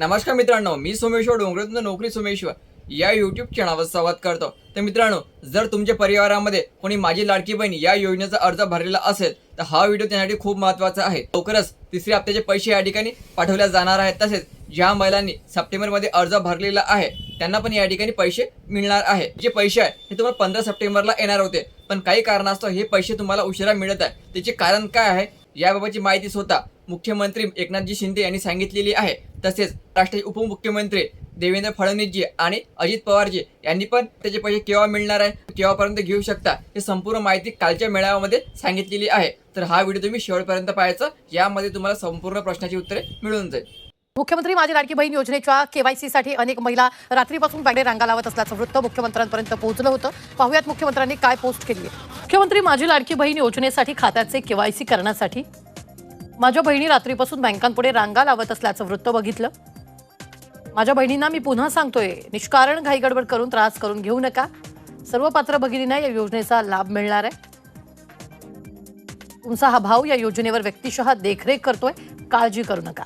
नमस्कार मित्रांनो मी सोमेश्वर डोंगरेतून नोकरी सोमेश्वर. या युट्यूब चॅनलवर संवाद करतो. तर मित्रांनो जर तुमच्या परिवारामध्ये कोणी माझी लाडकी बहीण या योजनेचा अर्ज भरलेला असेल तर हा व्हिडिओ त्यासाठी खूप महत्त्वाचा आहे. लवकरच तिसरे हप्त्याचे पैसे या ठिकाणी पाठवल्या जाणार आहेत. तसेच ज्या महिलांनी सप्टेंबरमध्ये अर्ज भरलेला आहे त्यांना पण या ठिकाणी पैसे मिळणार आहे. जे पैसे आहे हे तुम्हाला पंधरा सप्टेंबरला येणार होते. पण काही कारणास्तव हे पैसे तुम्हाला उशिरा मिळत आहे. त्याचे कारण काय आहे याबाबतची माहिती स्वतः मुख्यमंत्री एकनाथजी शिंदे यांनी सांगितलेली आहे. तसेच राष्ट्राचे उपमुख्यमंत्री देवेंद्र फडणवीसजी आणि अजित पवारजी यांनी पण त्याचे पैसे केव्हा मिळणार आहे केव्हापर्यंत घेऊ शकता हे संपूर्ण माहिती कालच्या मेळाव्यामध्ये सांगितलेली आहे. तर हा व्हिडिओ तुम्ही शेवटपर्यंत पाहायचा यामध्ये तुम्हाला संपूर्ण प्रश्नाची उत्तरे मिळून जाईल. मुख्यमंत्री माझी लाडकी बहीण योजनेच्या केवायसीसाठी अनेक महिला रात्रीपासून बँकेत रांगा लावत असल्याचं वृत्त मुख्यमंत्र्यांपर्यंत पोहोचलं होतं. पाहुयात मुख्यमंत्र्यांनी काय पोस्ट केली आहे मुख्यमंत्री माझी लाडकी बहीण योजनेसाठी खात्याचे केवायसी करण्यासाठी माझ्या बहिणी रात्रीपासून बँकांपुढे रांगा लावत असल्याचं वृत्त बघितलं. माझ्या बहिणींना मी पुन्हा सांगतोय निष्कारण घाईगडबड करून त्रास करून घेऊ नका. सर्व पात्र भगिनींना या योजनेचा लाभ मिळणार आहे. तुमचा हा भाऊ या योजनेवर व्यक्तिशः देखरेख करतोय काळजी करू नका.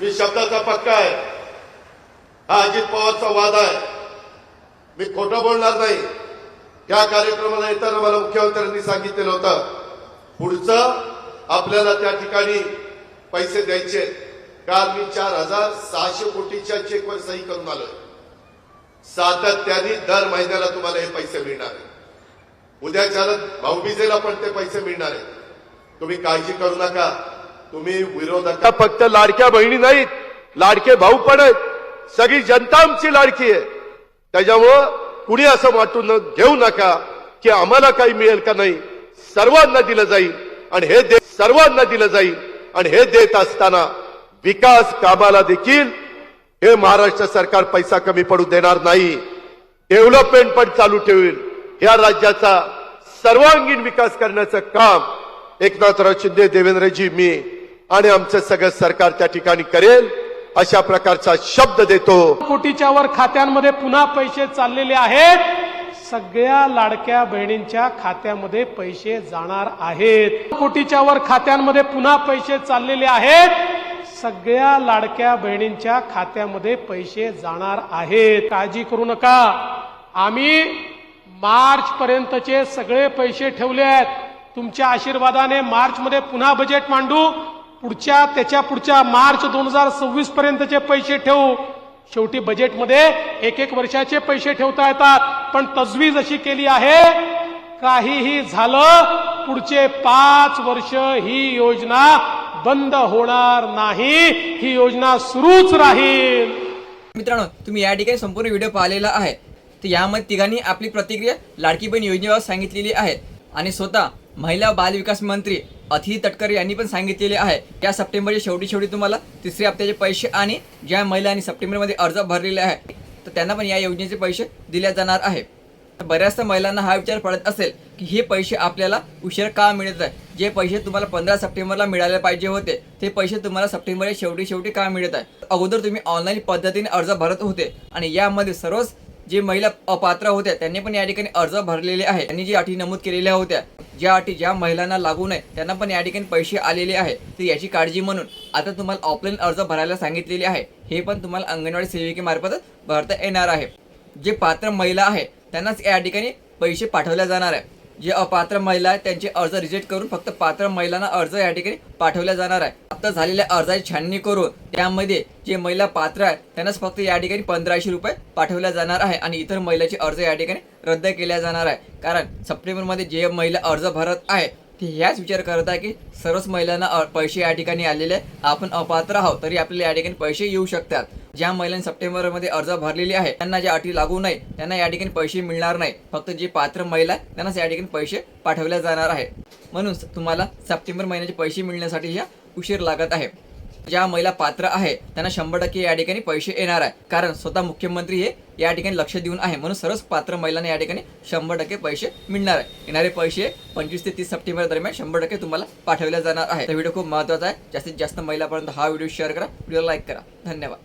मी शब्दाचा पक्का आहे. हा अजित पवारचा वाद आहे. मी खोटं बोलणार नाही. त्या कार्यक्रमाला येताना मला मुख्यमंत्र्यांनी सांगितलेलं होतं पुढचं आपल्याला त्या ठिकाणी पैसे द्यायचे काल मी चार हजार सहाशे कोटीच्या चेकवर सही करून आलोय. सातत्याने दर महिन्याला तुम्हाला हे पैसे मिळणार उद्या उद्याच्या भाऊबीजेला पण ते पैसे मिळणार आहेत. तुम्ही काळजी करू नका. तुम्ही विरोधक फक्त लाडक्या बहिणी नाहीत. लाडके भाऊ पण आहेत. सगळी जनता आमची लाडकी आहे. त्याच्यामुळं कुणी असं वाटून घेऊ नका की आम्हाला काही मिळेल का नाही. सर्वांना दिलं जाईल आणि हे दे सर्वांना दिलं जाईल आणि हे देत असताना विकास कामाला देखील हे महाराष्ट्र सरकार पैसा कमी पडू देणार नाही. डेव्हलपमेंट पण चालू ठेवेल. या राज्याचा सर्वांगीण विकास करण्याचं काम एकनाथराव शिंदे देवेंद्रजी मी आणि आमचं सगळं सरकार त्या ठिकाणी करेल अशा प्रकारचा शब्द देतो. कोटीच्या वर खात्यांमध्ये पुन्हा पैसे चाललेले आहेत. सगळ्या लाडक्या बहिणींच्या खात्यामध्ये पैसे जाणार आहेत. कोटीच्या वर खात्यांमध्ये पुन्हा पैसे चाललेले आहेत. सगळ्या लाडक्या बहिणींच्या खात्यामध्ये पैसे जाणार आहेत. काळजी करू नका. आम्ही मार्च पर्यंतचे सगळे पैसे ठेवले आहेत. तुमच्या आशीर्वादाने मार्च मध्ये पुन्हा बजेट मांडू. पुढच्या त्याच्या पुढच्या मार्च दोन हजार सव्वीस पर्यंतचे पैसे ठेवू. शेवटी बजेटमध्ये एक एक वर्षाचे पैसे ठेवता येतात. पण तजवीज अशी केली आहे काहीही झालं पुढचे पाच वर्ष ही योजना बंद होणार नाही. ही योजना सुरूच राहील. मित्रांनो तुम्ही या ठिकाणी संपूर्ण व्हिडिओ पाहिलेला आहे. तर यामध्ये तिघांनी आपली प्रतिक्रिया लाडकी बहीण योजनेवर सांगितलेली आहे. आणि स्वतः महिला बाल विकास मंत्री अथी तटकरे यांनी पण सांगितलेले आहे. या सप्टेंबरच्या शेवटी शेवटी तुम्हाला तिसऱ्या हप्त्याचे पैसे आणि ज्या महिलांनी सप्टेंबरमध्ये अर्ज भरलेले आहे तर त्यांना पण या योजनेचे पैसे दिले जाणार आहे. तर बऱ्याचशा महिलांना हा विचार पडत असेल की हे पैसे आपल्याला उशीर का मिळत आहे? जे पैसे तुम्हाला पंधरा सप्टेंबरला मिळाले पाहिजे होते ते पैसे तुम्हाला सप्टेंबरच्या शेवटी शेवटी का मिळत आहे? अगोदर तुम्ही ऑनलाईन पद्धतीने अर्ज भरत होते आणि यामध्ये सर्वच जे महिला अपात्र होत्या त्यांनी पण या ठिकाणी अर्ज भरलेले आहे त्यांनी जी अटी नमूद केलेल्या होत्या ज्या अटी ज्या महिलांना लागू नये त्यांना पण या ठिकाणी पैसे आलेले आहे तर याची काळजी म्हणून आता तुम्हाला ऑफलाईन अर्ज भरायला सांगितलेले आहे. हे पण तुम्हाला अंगणवाडी सेविकेमार्फत भरता येणार आहे. जे पात्र महिला आहे त्यांनाच या ठिकाणी पैसे पाठवले जाणार आहे. जे अपात्र महिला आहेत त्यांचे अर्ज रिजेक्ट करून फक्त पात्र महिलांना अर्ज या ठिकाणी पाठवल्या जाणार आहे. आता झालेल्या अर्जाची छाननी करून त्यामध्ये जे महिला पात्र आहेत त्यांनाच फक्त या ठिकाणी पंधराशे रुपये पाठवल्या जाणार आहे आणि इतर महिलाचे अर्ज या ठिकाणी रद्द केल्या जाणार आहे. कारण सप्टेंबरमध्ये जे महिला अर्ज भरत आहे ते ह्याच विचार करत आहे की सर्वच महिलांना पैसे या ठिकाणी आलेले आहे आपण अपात्र आहोत तरी आपल्याला या ठिकाणी पैसे येऊ शकतात. ज्या महिलांनी सप्टेंबरमध्ये अर्ज भरलेले आहे त्यांना ज्या अटी लागू नाही त्यांना या ठिकाणी पैसे मिळणार नाही. फक्त जे पात्र महिला आहे, त्यांनाच या ठिकाणी पैसे पाठवले जाणार आहे. म्हणून तुम्हाला सप्टेंबर महिन्याचे पैसे मिळण्यासाठी ह्या उशीर लागत आहे. ज्या महिला पात्र आहे त्यांना शंभर टक्के या ठिकाणी पैसे येणार आहे. कारण स्वतः मुख्यमंत्री हे या ठिकाणी लक्ष देऊन आहे. म्हणून सर्वच पात्र महिलांना या ठिकाणी शंभर टक्के पैसे मिळणार आहे. येणारे पैसे पंचवीस ते तीस सप्टेंबर दरम्यान शंभर टक्के तुम्हाला पाठवले जाणार आहे. तर व्हिडिओ खूप महत्त्वाचा आहे. जास्तीत जास्त महिलापर्यंत हा व्हिडिओ शेअर करा. व्हिडिओ लाईक करा. धन्यवाद.